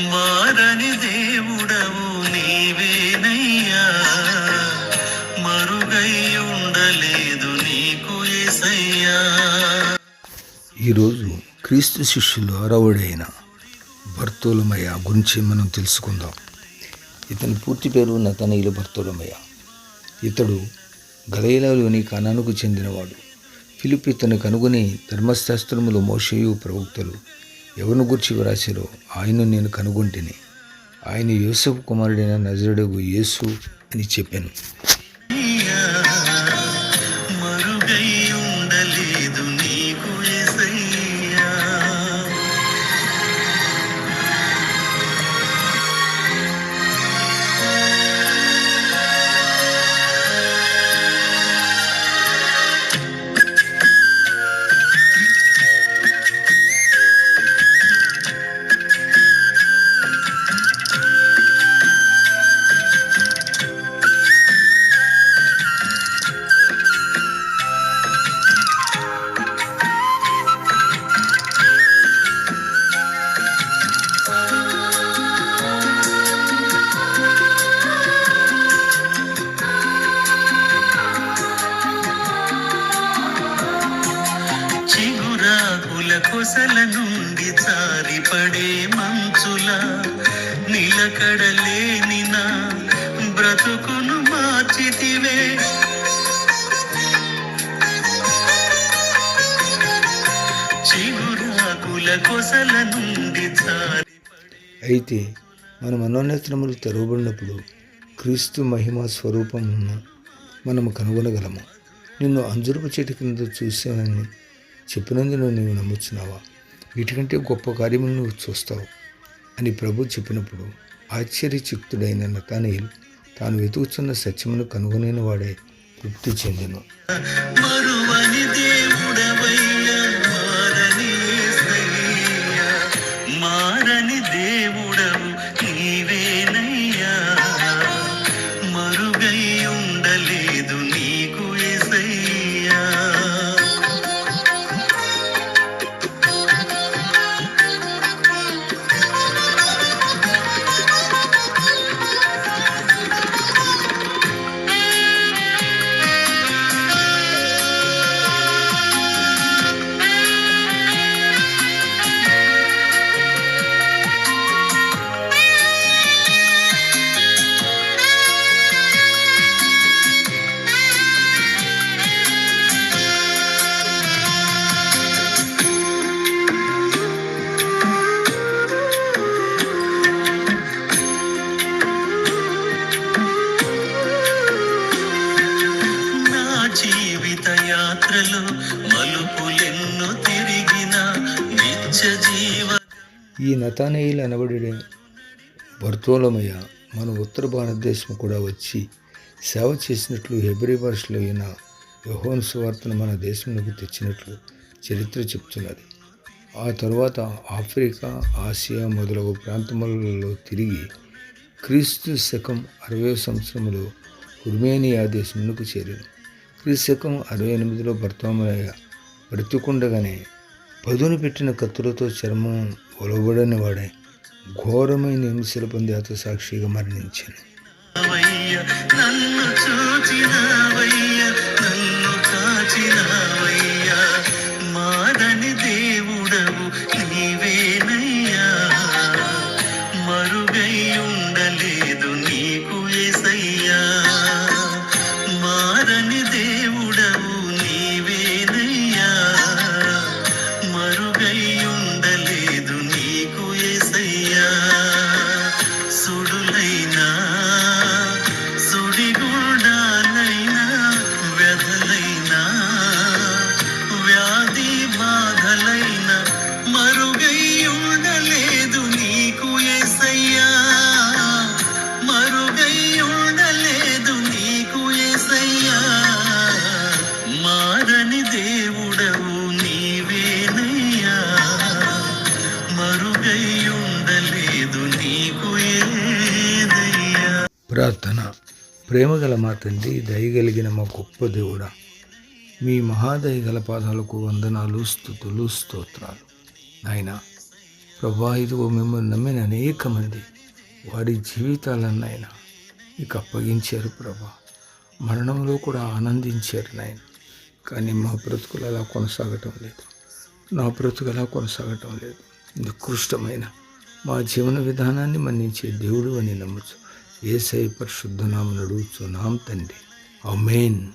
మారని దేవుడవు నీవేనయ్యా. మరుగై ఉండలేదు నీకు ఈరోజు క్రీస్తు శిష్యులు అరవుడైన భర్తోలమయ్య గురించి మనం తెలుసుకుందాం. ఇతని పూర్తి పేరు నతనీయులు భర్తోలమయ్య. ఇతడు గలయలలోని కణానుకు చెందినవాడు. పిలుపు ఇతను కనుగొని ధర్మశాస్త్రములు మోషయు ప్రవక్తలు. ఎవరిని గురించి వ్రాసిరో? ఆయన నేను కనుగొంటిని. ఆయన యూసఫ్ కుమారుడైన నజరుడు యేసు అని చెప్పాను. కొసల నుండి జారిపడే మంచుల నిలకడలేని నా బ్రతుకును మార్చితివే. చిగురాకుల కొసల నుండి జారి అయితే మన మనోనేత్రములు తెరవబడినప్పుడు క్రీస్తు మహిమ స్వరూపం ఉన్న మనము కనుగొనగలము. నిన్ను అంజురపు చెట్టు కింద చూశానని చెప్పినందున నీవు నమ్ముచున్నావా? వీటికంటే గొప్ప కార్యములు నువ్వు చూస్తావు అని ప్రభు చెప్పినప్పుడు ఆశ్చర్యచిక్తుడైన నతానీయులు తాను వెతుకుతున్న సత్యమును కనుగొనేవాడే తృప్తి చెందెను. ఈ నతానేయులు అనబడే భర్తోలమయ్య మన ఉత్తర భారతదేశం కూడా వచ్చి సేవ చేసినట్లు హెబ్రి భాషలో అయిన యహోన్ సువార్తను మన దేశంలోకి తెచ్చినట్లు చరిత్ర చెప్తున్నది ఆ తరువాత ఆఫ్రికా ఆసియా మొదలగు ప్రాంతములలో తిరిగి క్రీస్తు శకం అరవై సంవత్సరంలో ఉర్మేనియా దేశంలోకి చేరాను క్రీస్తు శకం అరవై ఎనిమిదిలో బర్తోమయ్య బ్రతుకుండగానే పదును పెట్టిన కత్తులతో చర్మం ఒలబడని వాడే ఘోరమైన హింసలు పొంది అత సాక్షిగా మరణించాను నన్ను చూచినవయ్య నన్ను కాచినవయ్య. ప్రార్థన. ప్రేమగల మా తండ్రి దయగలిగిన మా గొప్ప దేవుడా మీ మహాదయ గల పాదాలకు వందనాలు స్థుతులు స్తోత్రాలు. ఆయన ప్రభా ఇదిగో మిమ్మల్ని నమ్మిన అనేక మంది వారి జీవితాలను నాయన మీకు అప్పగించారు ప్రభా. మరణంలో కూడా ఆనందించారు నాయన. కానీ మా బ్రతుకులు అలా కొనసాగటం లేదు. నా బ్రతుకు అలా కొనసాగటం లేదు. నికృష్టమైన మా జీవన విధానాన్ని మన్నించే దేవుడు అని నమ్మచ్చు ఏసై పరిశుద్ధనామను అడుగుతున్నాం తండ్రి. అమేన్